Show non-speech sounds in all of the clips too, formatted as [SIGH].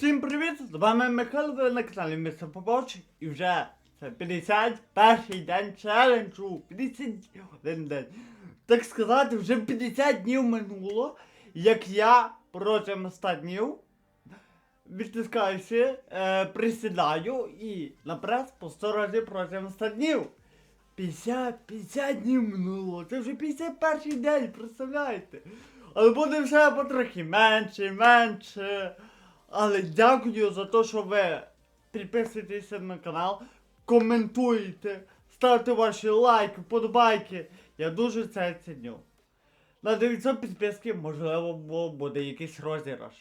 Всім привіт! З вами Михайло, ви на каналі Містер Побоч і вже це 51 день челенджу. 51 день. Так сказати, вже 50 днів минуло, як я протягом 100 днів відтискаюся, е, присідаю і на прес по 100 разів протягом 100 днів. 50, 50 днів минуло, це вже 51 день, представляєте? Але буде вже потрохи менше, менше. Але дякую за те, що ви підписуєтеся на канал, коментуєте, ставте ваші лайки, вподобайки. Я дуже це ціню. На 900 підписки, можливо, буде якийсь розіграш.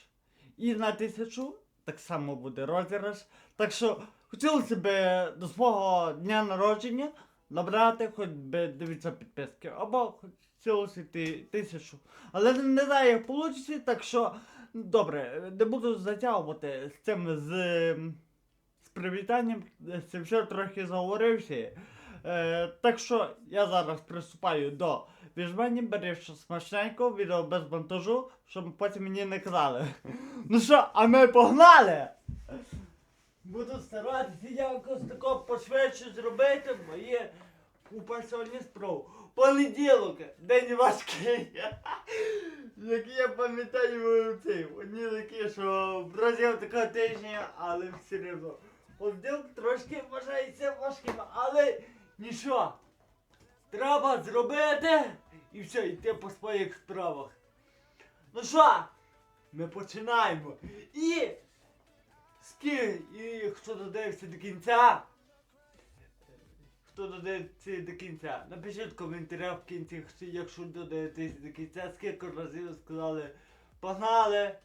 І на 1000 так само буде розіграш. Так що хотілося б до свого дня народження набрати хоч би 900 підписки. Або хотілося йти 1000. Але не знаю, як вийде, так що добре, не буду затягувати з цим з, з привітанням. Цим ще трохи заговорився. Е, так що я зараз приступаю до віжмені, бери щось смачненько, відео без монтажу, щоб потім мені не казали. Ну що, а ми погнали! Буду старатися якось тако пошвидше зробити, бо є купа сьогодні. Понеділок, день важкий. [LAUGHS] Який я пам'ятаю цей, одні такі, що вразив такого тижня, але все одно. Понеділок трошки вважається важким, але нічого. Треба зробити і все, йти по своїх справах. Ну що, ми починаємо. І Ски, і хто додивився до кінця, хто додивився до кінця, напишіть в коментарях в кінці, якщо додивитесь до кінця, скільки разів сказали погнали.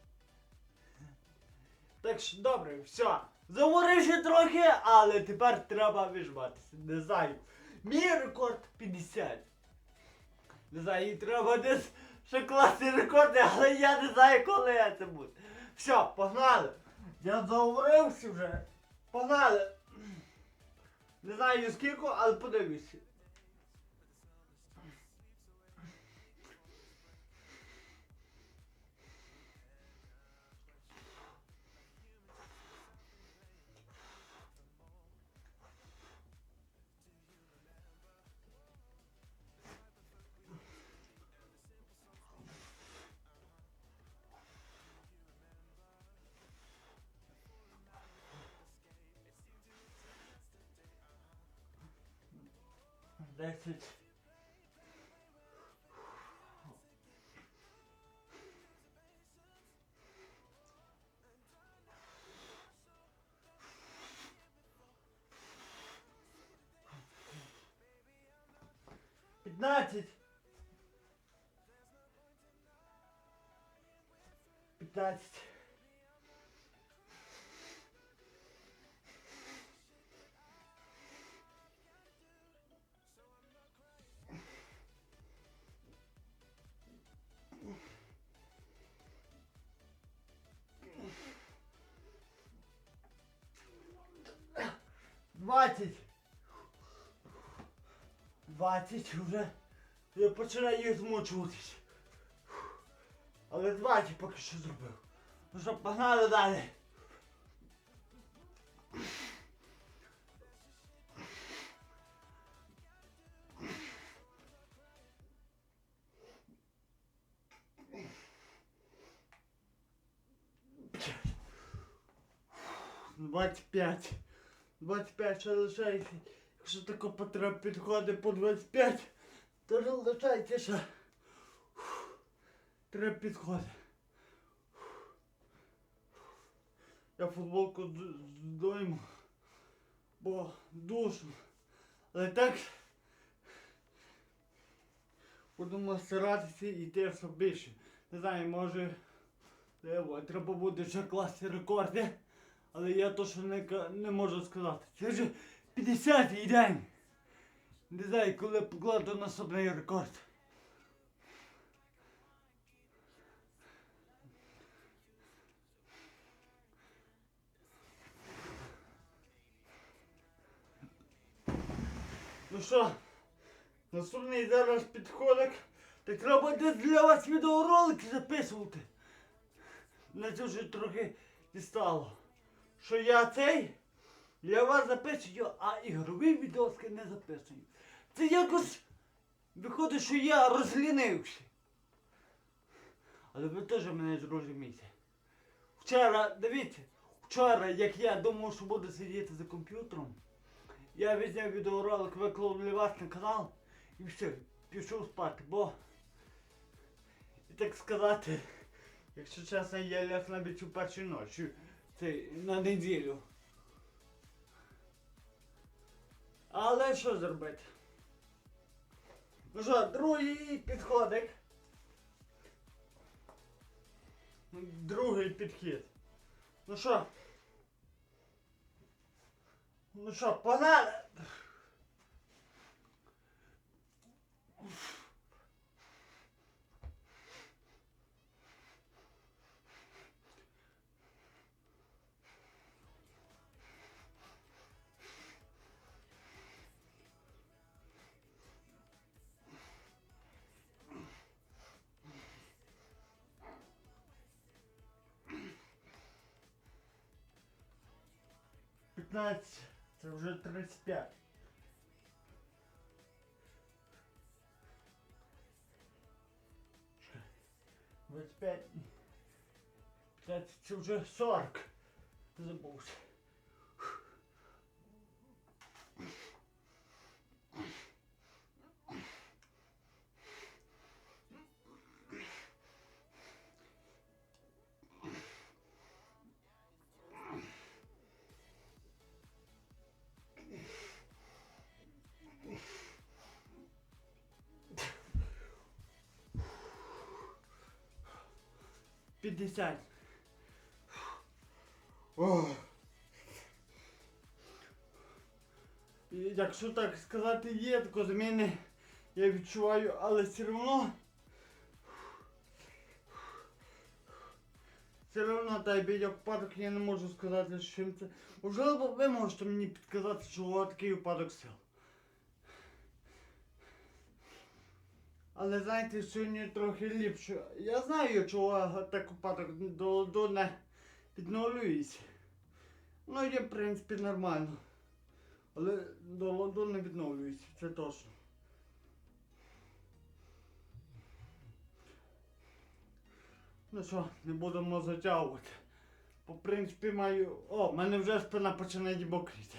Так що добре, все. Заговорив ще трохи, але тепер треба вижбатися. Не знаю. Мій рекорд 50. Не знаю, і треба десь ще класні рекорди, але я не знаю, коли я це буде. Все, погнали. Я заговорився вже. Погнали. Не знаю скільки, але подивлюся. Десять. Пятнадцать. Пятнадцать. Двадцять. Двадцять вже. Я починаю змучуватись. Але двадцять поки що зробив. Ну що, погнали далі. Двадцять п'ять. 25 ще лишається. Якщо тако потреба підходить по 25, то ж лишається ще. Треба підходить. Я футболку здойму, бо душно. Але так будемо старатися йти все більше. Не знаю, може треба буде ще класти рекорди. Але я то, що не, не можу сказати. Це вже 50-й день. Не знаю, коли покладу наступний рекорд. Ну що, наступний зараз підходик. Так треба десь для вас відеоролики записувати. На це вже трохи дістало, що я цей для вас записую, а ігрові відоски не записую. Це якось виходить, що я розлінився. Але ви теж мене зрозумієте. Вчора, дивіться, вчора, як я думав, що буду сидіти за комп'ютером, я відзняв відеоролик, виклав для вас на канал і все, пішов спати, бо, і так сказати, якщо чесно, я ляг навіть у першій ночі, це на неділю. Але що зробити? Ну що, другий підходик. Другий підхід. Ну що? Ну що, погнали? П'ятнадцять. Це вже 35. Двадцять п'ять. П'ятнадцять. Це вже 40. Забувся. П'ятдесят. Ох. І Якщо так сказати, є тако зміни, я відчуваю, але все одно. Все одно та біля випадок я не можу сказати, чим це. Можливо, ви можете мені підказати, чого такий випадок сил. Але знаєте, сьогодні трохи ліпше. Я знаю, чого так випадок до ладу не відновлюється. Ну, є, в принципі, нормально. Але до ладу не відновлюється, це точно. Ну що, не будемо затягувати. По принципі маю. О, в мене вже спина починає мокріти.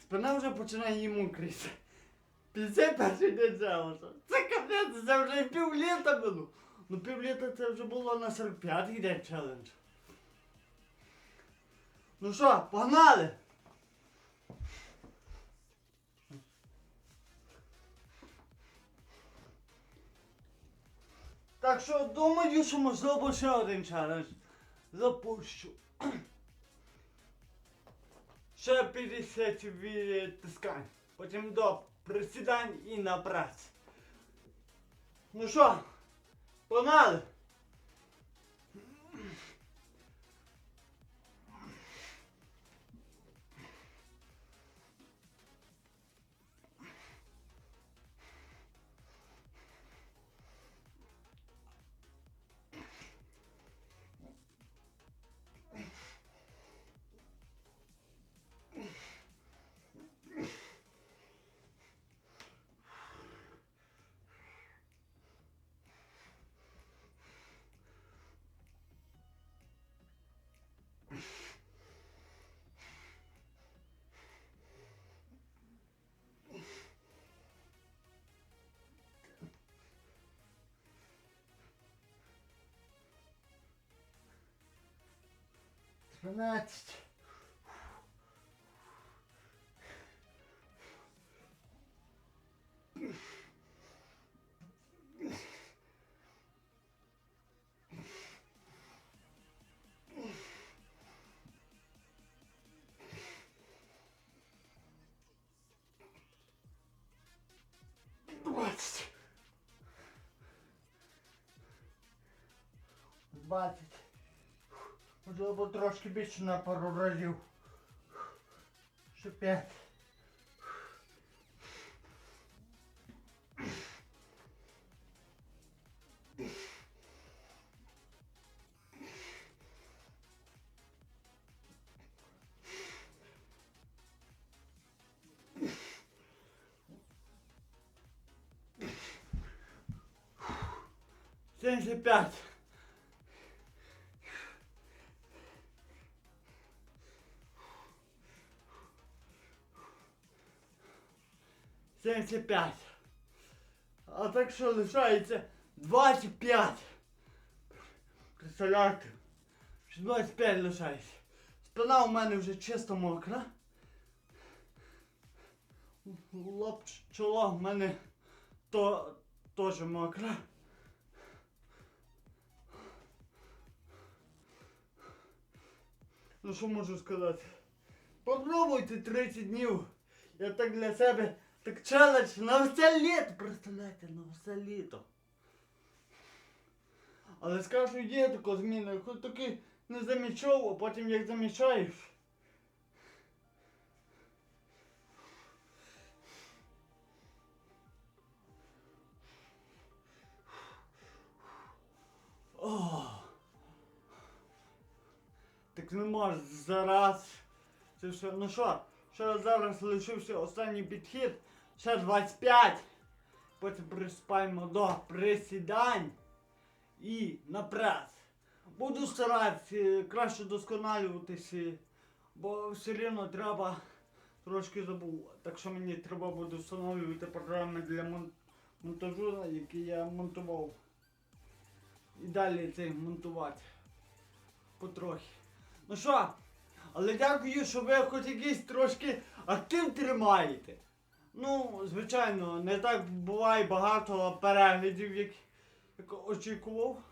Спина вже починає їй мокріти. 51 день челенджа. Це капець, це вже півліта було. Ну півліта це вже було на 45-й день челендж. Ну що, погнали! Так що думаю, що можливо ще один челендж запущу. Ще 50 відтискань. Потім до присідань і на. Ну що, погнали? Тринадцять. Двадцять. Двадцять. Можливо, трошки більше на пару разів. Ще п'ять. Семьдесят пять. А так що лишається 25. Представляєте? Що 25 лишається. Спина у мене вже чисто мокра. Лоб чоло в мене то теж мокре. Ну що можу сказати? Попробуйте 30 днів. Я так для себе так челендж на все літо. Представляєте, на все літо. Але скажу, є така зміна, хоч таки не замічав, а потім як замічаєш. Ох. Так не можеш зараз. Це все. Ну що, що зараз лишився останній підхід. Ще 25. Потім приступаємо до присідань і на прес. Буду старатися краще досконалюватися, бо все рівно треба трошки забув. Так що мені треба буде встановлювати програми для монтажу, які я монтував. І далі це монтувати. Потрохи. Ну що, але дякую, що ви хоч якийсь трошки актив тримаєте. Ну, звичайно, не так буває багато переглядів, як, як очікував.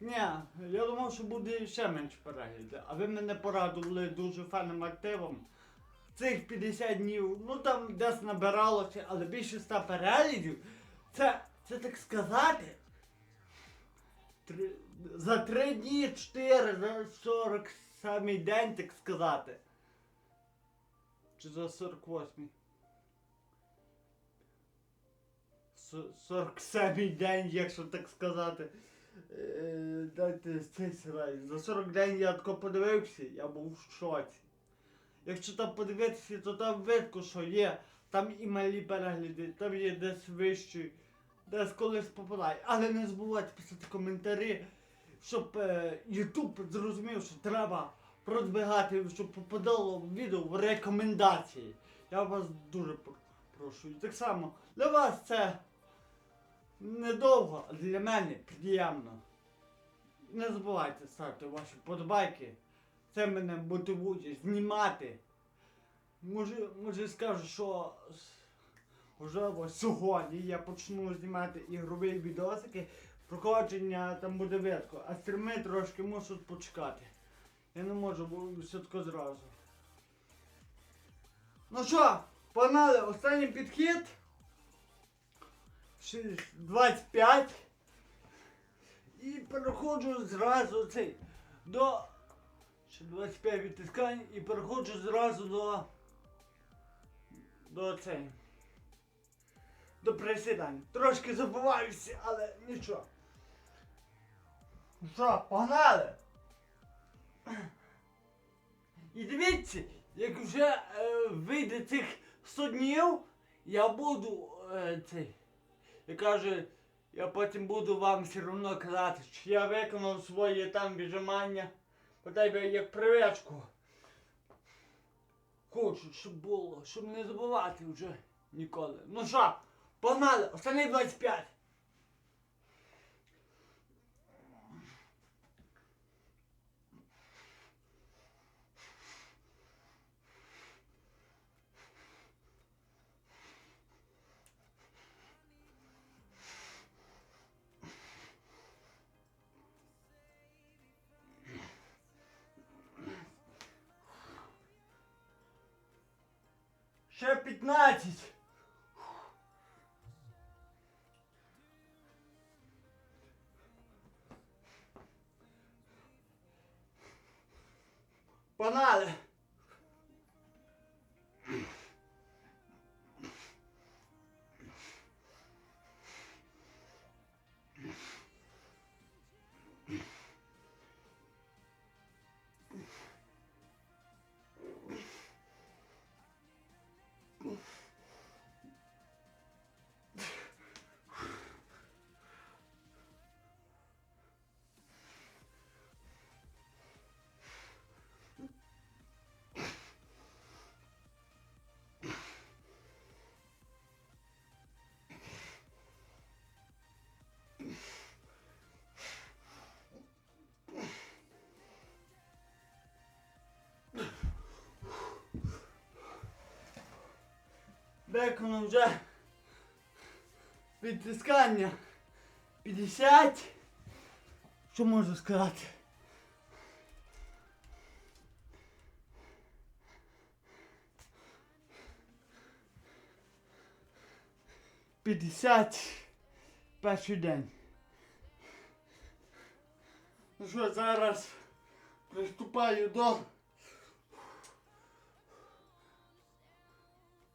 Ні, я думав, що буде ще менше переглядів. А ви мене порадували дуже файним активом. Цих 50 днів, ну там десь набиралося, але більше 100 переглядів. Це, це так сказати. Три, за 3 дні 4, за 40 самий день, так сказати. Чи за 48? 47 день, якщо так сказати. Е, Дайте цей срай. За 40 день я тако подивився, я був в шоці. Якщо там подивитися, то там видко, що є. Там і малі перегляди, там є десь вищі, десь колись попадає. Але не забувайте писати коментарі, щоб е, зрозумів, що треба продвигати, щоб попадало відео в рекомендації. Я вас дуже пр- прошу. І так само для вас це недовго, а для мене приємно. Не забувайте ставити ваші подобайки. Це мене мотивує знімати. Може, може скажу, що можливо сьогодні я почну знімати ігрові відосики. Проходження там буде видко, а стріми трошки мусять почекати. Я не можу, бо все тако зразу. Ну що, погнали, останній підхід. Шість- 25. І переходжу зразу цей до. Ще 25 відтискань і переходжу зразу до. До цей. До присідань. Трошки забуваюся, але нічого. Ну Що, погнали? І дивіться, як вже е, вийде цих 100 днів, я буду е, цей. Я кажу, я потім буду вам все одно казати, чи я виконав своє там віджимання. Подай би як привичку. Хочу, щоб було, щоб не забувати вже ніколи. Ну що, погнали, останні 25. 15. Виконав вже відтискання 50. Що можу сказати? П'ятдесят перший день. Ну що, зараз приступаю до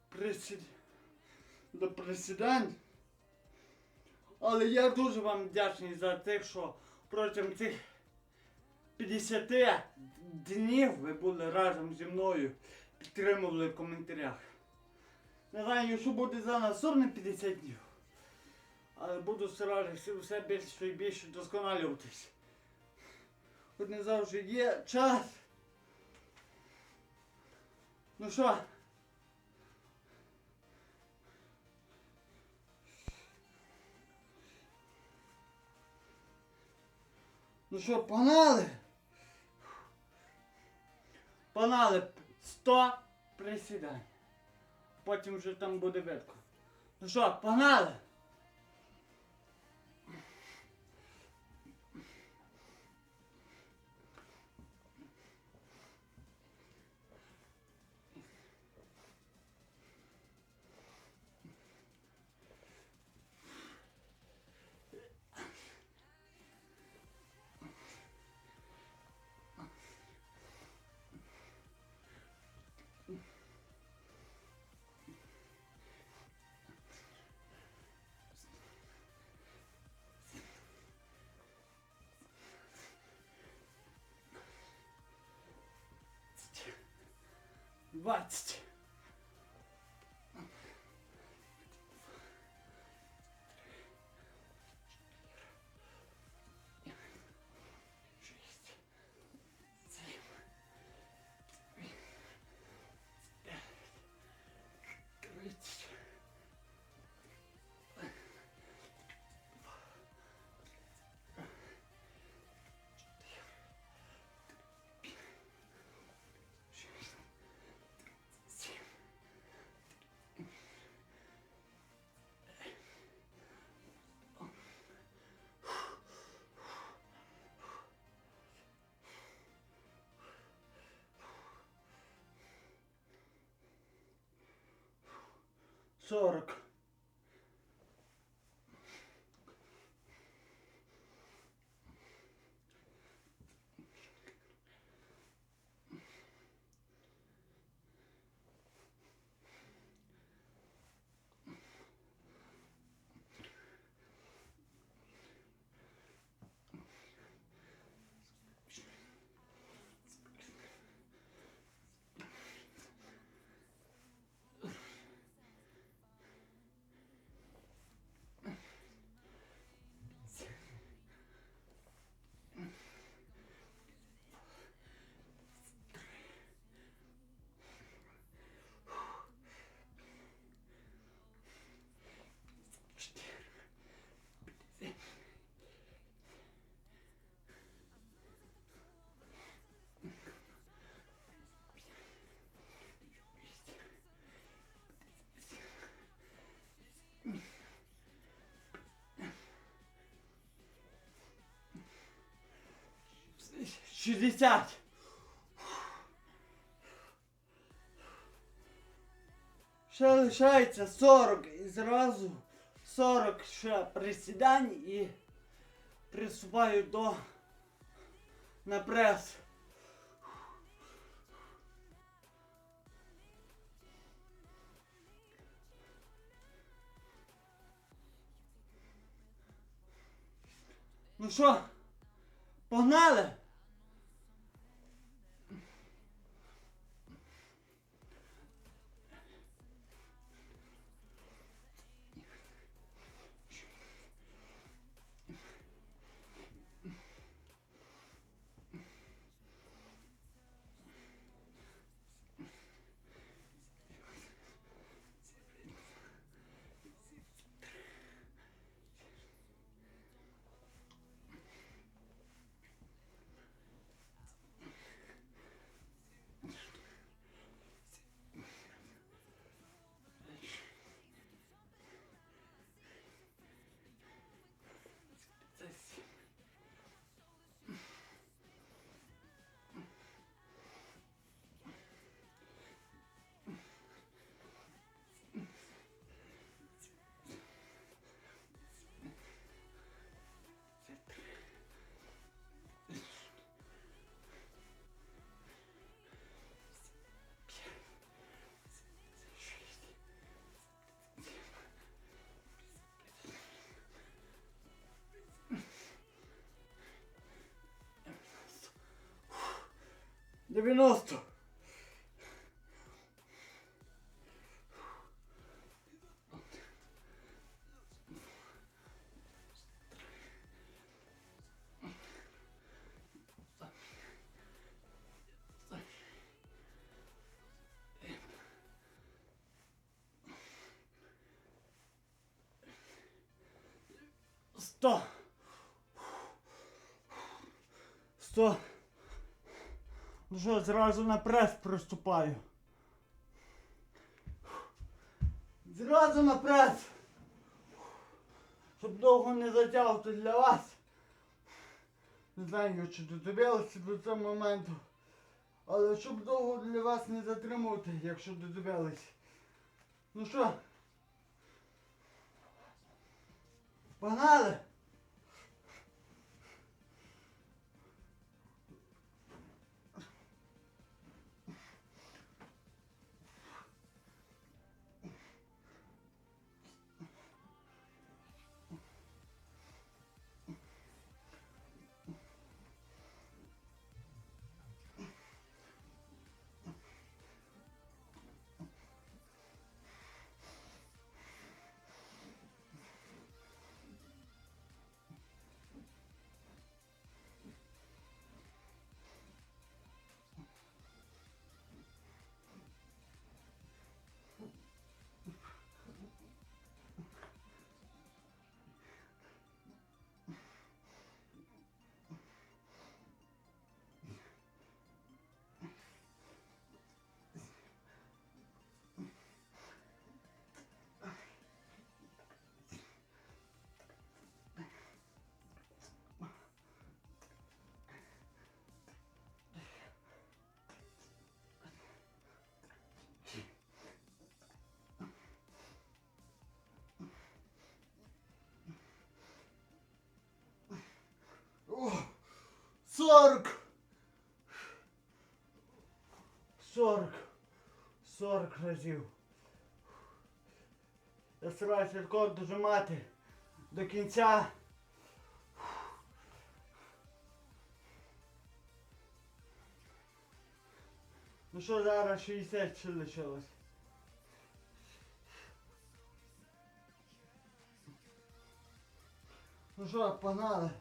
присід... до присідань. Але я дуже вам вдячний за те, що протягом цих 50 днів ви були разом зі мною, підтримували в коментарях. Не знаю, що буде за наступні 50 днів. Але буду старатися все більше і більше досконалюватись. От не завжди є час. Ну що? Ну що, погнали? Погнали 100 присідань. Потім вже там буде видко. Ну що, погнали? 20. 40. Шістдесят. Ще лишається 40 і зразу 40 ще присідань і приступаю до на прес. Ну що, погнали? 90. Сто. Сто. Що, зразу на прес приступаю. Зразу на прес. Щоб довго не затягувати для вас. Не знаю, чи додивилися до цього моменту. Але щоб довго для вас не затримувати, якщо додивились. Ну що? Погнали! 40. 40. 40 разів. Я стараюся рекорд дожимати до кінця. Ну що зараз 60 ще лишилось? Ну що, погнали?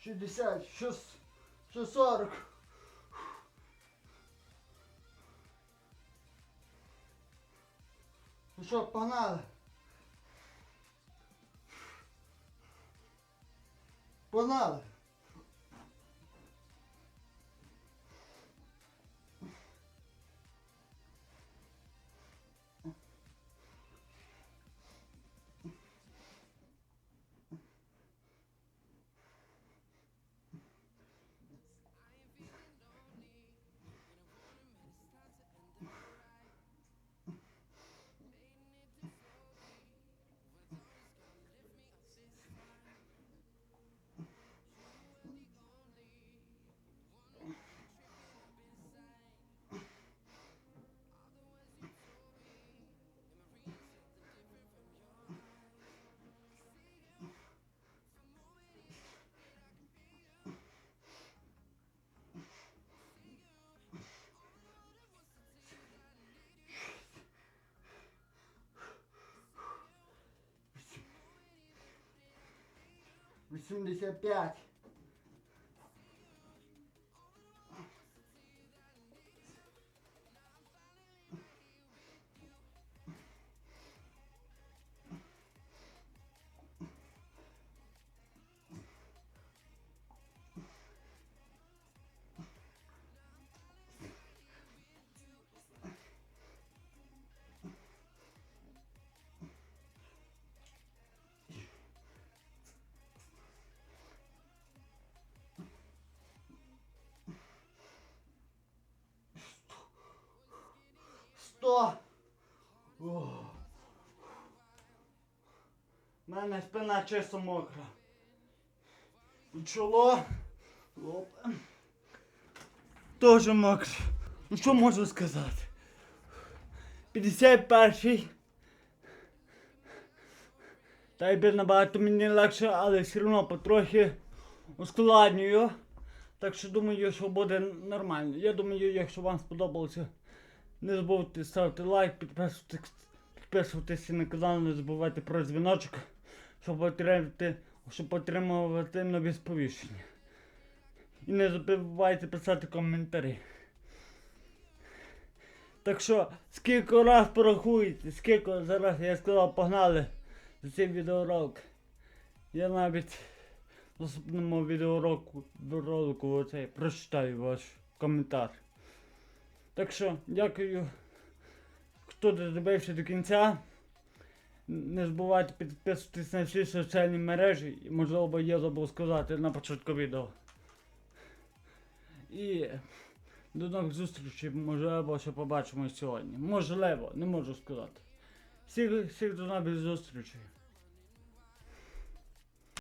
Шістдесят, що, с- що сорок. Ну що, погнали? Погнали. 85 мене спина чисто мокра. Чоло. Лоб. Тоже мокре. Ну що можу сказати? 51-й. Та й би набагато мені легше, але все одно потрохи ускладнюю. Так що думаю, що буде нормально. Я думаю, якщо вам сподобалося, не забудьте ставити лайк, підписуватись, підписуватись на канал, не забувайте про дзвіночок, щоб отримати, щоб отримувати нові сповіщення. І не забувайте писати коментарі. Так що, скільки раз порахуєте, скільки зараз я сказав, погнали за цей відеоролик. Я навіть в наступному відеоролику ролику оцей прочитаю ваш коментар. Так що, дякую, хто додивився до кінця. Не забувайте підписуватись на всі соціальні мережі, можливо, я забув сказати на початку відео. І до нових зустрічей, можливо, ще побачимось сьогодні. Можливо, не можу сказати. Всіх, всіх до нових зустрічей.